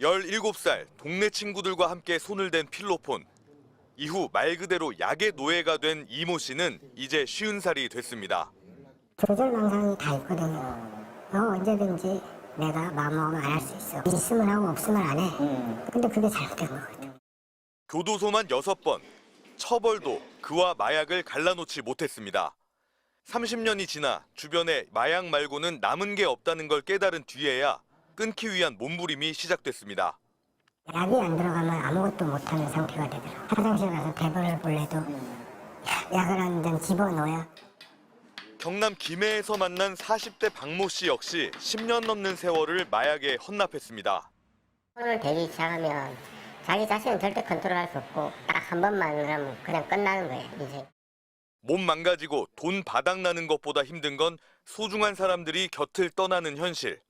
17살 동네 친구들과 함께 손을 댄 필로폰. 이후 말 그대로 약의 노예가 된 이모 씨는 이제 쉬운 살이 됐습니다. 조절망상이 다 있거든요. 어, 언제든지 내가 마음먹으면 안 할 수 있어. 있으면 하고 없으면 안 해. 근데 그게 잘못된 것 같아요. 교도소만 6번. 처벌도 그와 마약을 갈라놓지 못했습니다. 30년이 지나 주변에 마약 말고는 남은 게 없다는 걸 깨달은 뒤에야 끊기 위한 몸부림이 시작됐습니다. 약이 안 들어가면 아무것도 못하는 상태가 되더라고요. 화장실 가서 대본을 볼래도 약을 한 잔 집어넣어야 경남 김해에서 만난 40대 박모 씨 역시 10년 넘는 세월을 마약에 헌납했습니다. 손을 대기 시작하면 자기 자신은 절대 컨트롤할 수 없고 딱 한 번만 하면 그냥 끝나는 거예요, 인생. 몸 망가지고 돈 바닥나는 것보다 힘든 건 소중한 사람들이 곁을 떠나는 현실.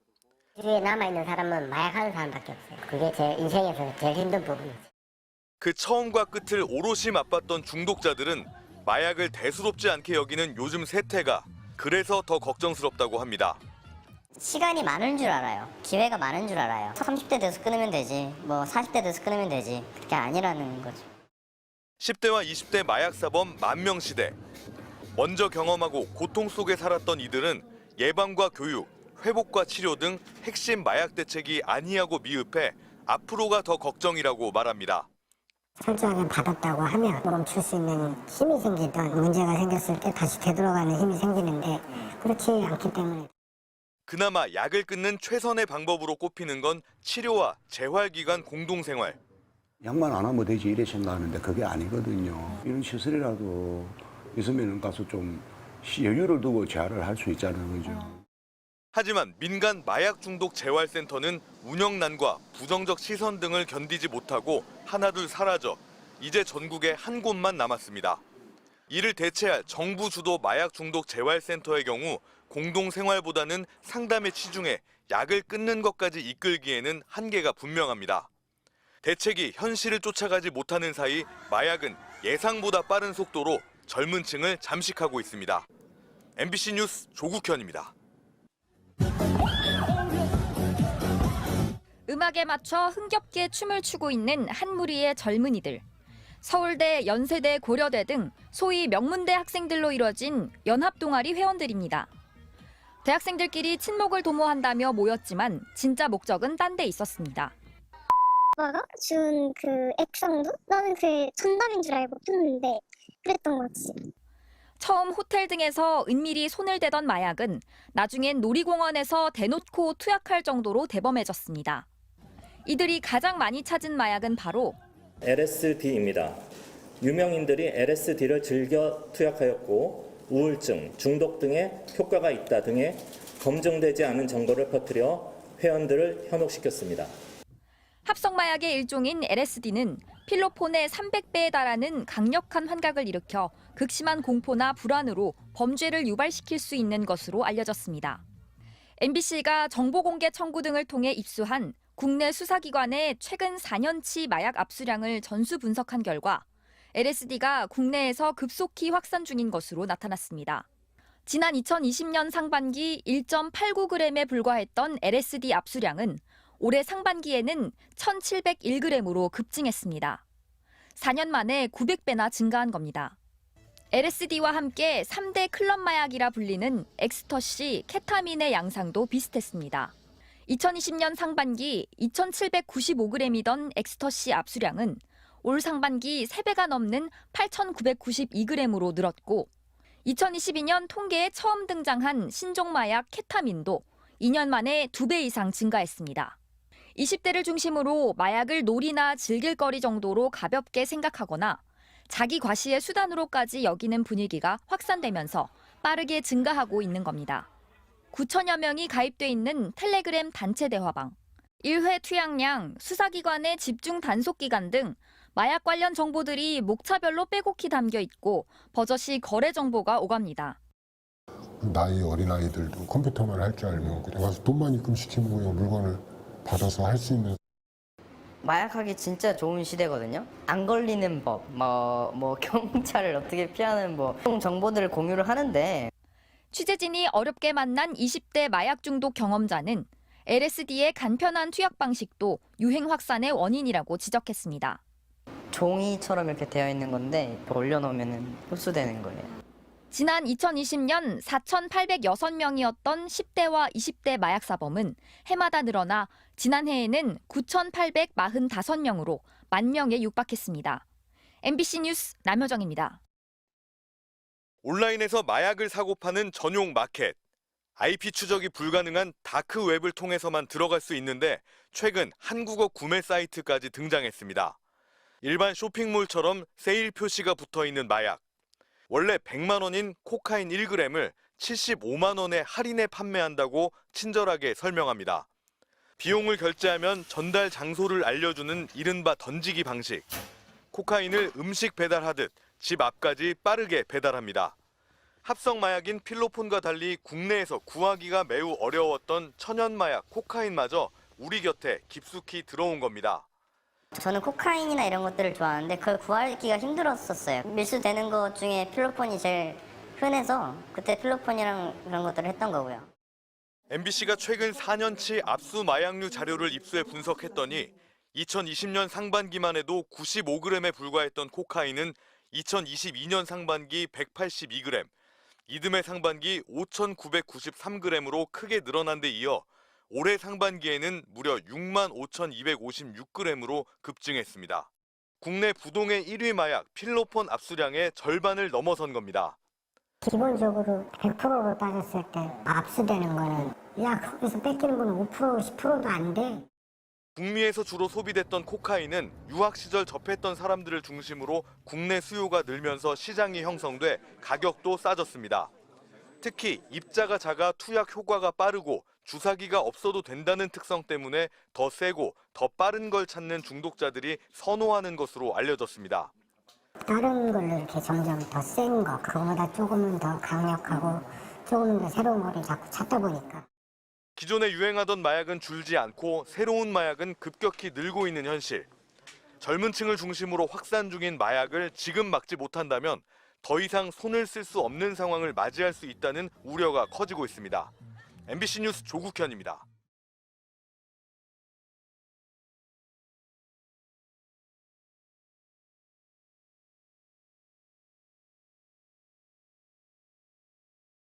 주위에 남아있는 사람은 마약하는 사람밖에 없어요. 그게 제 인생에서 제일 힘든 부분이죠. 그 처음과 끝을 오롯이 맛봤던 중독자들은 마약을 대수롭지 않게 여기는 요즘 세태가 그래서 더 걱정스럽다고 합니다. 시간이 많은 줄 알아요. 기회가 많은 줄 알아요. 30대 돼서 끊으면 되지. 뭐 40대 돼서 끊으면 되지. 그게 아니라는 거죠. 10대와 20대 마약 사범 만 명 시대. 먼저 경험하고 고통 속에 살았던 이들은 예방과 교육, 회복과 치료 등 핵심 마약 대책이 아니하고 미흡해 앞으로가 더 걱정이라고 말합니다. 철저하게 받았다고 하면 멈출 수 있는 힘이 생기던 문제가 생겼을 때 다시 되돌아가는 힘이 생기는데 그렇지 않기 때문에 그나마 약을 끊는 최선의 방법으로 꼽히는 건 치료와 재활기관 공동생활. 약만 안 하면 되지 이래 생각하는데 그게 아니거든요. 이런 시설이라도 있으면 가서 좀 시- 여유를 두고 재활을 할 수 있잖아요. 그죠? 하지만 민간 마약 중독 재활센터는 운영난과 부정적 시선 등을 견디지 못하고 하나둘 사라져 이제 전국에 한 곳만 남았습니다. 이를 대체할 정부 주도 마약 중독 재활센터의 경우 공동생활보다는 상담에 치중해 약을 끊는 것까지 이끌기에는 한계가 분명합니다. 대책이 현실을 쫓아가지 못하는 사이 마약은 예상보다 빠른 속도로 젊은 층을 잠식하고 있습니다. MBC 뉴스 조국현입니다. 음악에 맞춰 흥겹게 춤을 추고 있는 한 무리의 젊은이들. 서울대, 연세대, 고려대 등 소위 명문대 학생들로 이뤄진 연합동아리 회원들입니다. 대학생들끼리 친목을 도모한다며 모였지만 진짜 목적은 딴 데 있었습니다. 오빠가 준 그 액상도 나는 그게 정답인 줄 알고 뜯는데 그랬던 거지. 처음 호텔 등에서 은밀히 손을 대던 마약은 나중엔 놀이공원에서 대놓고 투약할 정도로 대범해졌습니다. 이들이 가장 많이 찾은 마약은 바로 LSD입니다. 유명인들이 LSD를 즐겨 투약하였고 우울증, 중독 등의 효과가 있다 등의 검증되지 않은 정보를 퍼뜨려 회원들을 현혹시켰습니다. 합성 마약의 일종인 LSD는 필로폰의 300배에 달하는 강력한 환각을 일으켜 극심한 공포나 불안으로 범죄를 유발시킬 수 있는 것으로 알려졌습니다. MBC가 정보 공개 청구 등을 통해 입수한 국내 수사기관의 최근 4년치 마약 압수량을 전수 분석한 결과 LSD가 국내에서 급속히 확산 중인 것으로 나타났습니다. 지난 2020년 상반기 1.89g에 불과했던 LSD 압수량은 올해 상반기에는 1,701g으로 급증했습니다. 4년 만에 900배나 증가한 겁니다. LSD와 함께 3대 클럽 마약이라 불리는 엑스터시, 케타민의 양상도 비슷했습니다. 2020년 상반기 2,795g이던 엑스터시 압수량은 올 상반기 3배가 넘는 8,992g으로 늘었고 2022년 통계에 처음 등장한 신종 마약 케타민도 2년 만에 2배 이상 증가했습니다. 20대를 중심으로 마약을 놀이나 즐길 거리 정도로 가볍게 생각하거나 자기 과시의 수단으로까지 여기는 분위기가 확산되면서 빠르게 증가하고 있는 겁니다. 9천여 명이 가입돼 있는 텔레그램 단체 대화방, 1회 투약량, 수사기관의 집중 단속 기간 등 마약 관련 정보들이 목차별로 빼곡히 담겨 있고 버젓이 거래 정보가 오갑니다. 나이 어린 아이들도 컴퓨터만 할 줄 알면 그냥 와서 돈만 입금시키면 그냥 물건을 받아서 할 수 있는 마약하기 진짜 좋은 시대거든요. 안 걸리는 법, 뭐, 뭐 경찰을 어떻게 피하는 뭐 정보들을 공유를 하는데 취재진이 어렵게 만난 20대 마약 중독 경험자는 LSD의 간편한 투약 방식도 유행 확산의 원인이라고 지적했습니다. 종이처럼 이렇게 되어 있는 건데 올려놓으면 흡수되는 거예요. 지난 2020년 4,806명이었던 10대와 20대 마약 사범은 해마다 늘어나 지난해에는 9,845명으로 만 명에 육박했습니다. MBC 뉴스 남효정입니다. 온라인에서 마약을 사고 파는 전용 마켓. IP 추적이 불가능한 다크 웹을 통해서만 들어갈 수 있는데 최근 한국어 구매 사이트까지 등장했습니다. 일반 쇼핑몰처럼 세일 표시가 붙어 있는 마약. 원래 100만 원인 코카인 1g을 75만 원에 할인해 판매한다고 친절하게 설명합니다. 비용을 결제하면 전달 장소를 알려주는 이른바 던지기 방식. 코카인을 음식 배달하듯 집 앞까지 빠르게 배달합니다. 합성 마약인 필로폰과 달리 국내에서 구하기가 매우 어려웠던 천연 마약 코카인마저 우리 곁에 깊숙이 들어온 겁니다. 저는 코카인이나 이런 것들을 좋아하는데 그걸 구하기가 힘들었었어요. 밀수되는 것 중에 필로폰이 제일 흔해서 그때 필로폰이랑 그런 것들을 했던 거고요. MBC가 최근 4년치 압수 마약류 자료를 입수해 분석했더니 2020년 상반기만 해도 95g에 불과했던 코카인은 2022년 상반기 182g, 이듬해 상반기 5,993g으로 크게 늘어난 데 이어 올해 상반기에는 무려 6만 5,256g으로 급증했습니다. 국내 부동의 1위 마약 필로폰 압수량의 절반을 넘어선 겁니다. 기본적으로 100%로 따졌을 때 압수되는 거는 야 거기서 뺏기는 건 5% 10%도 안 돼. 북미에서 주로 소비됐던 코카인은 유학 시절 접했던 사람들을 중심으로 국내 수요가 늘면서 시장이 형성돼 가격도 싸졌습니다. 특히 입자가 작아 투약 효과가 빠르고 주사기가 없어도 된다는 특성 때문에 더 세고 더 빠른 걸 찾는 중독자들이 선호하는 것으로 알려졌습니다. 다른 걸로 이렇게 점점 더 센 거, 그거보다 조금은 더 강력하고 조금 더 새로운 거를 자꾸 찾다 보니까 기존에 유행하던 마약은 줄지 않고 새로운 마약은 급격히 늘고 있는 현실. 젊은 층을 중심으로 확산 중인 마약을 지금 막지 못한다면 더 이상 손을 쓸 수 없는 상황을 맞이할 수 있다는 우려가 커지고 있습니다. MBC 뉴스 조국현입니다.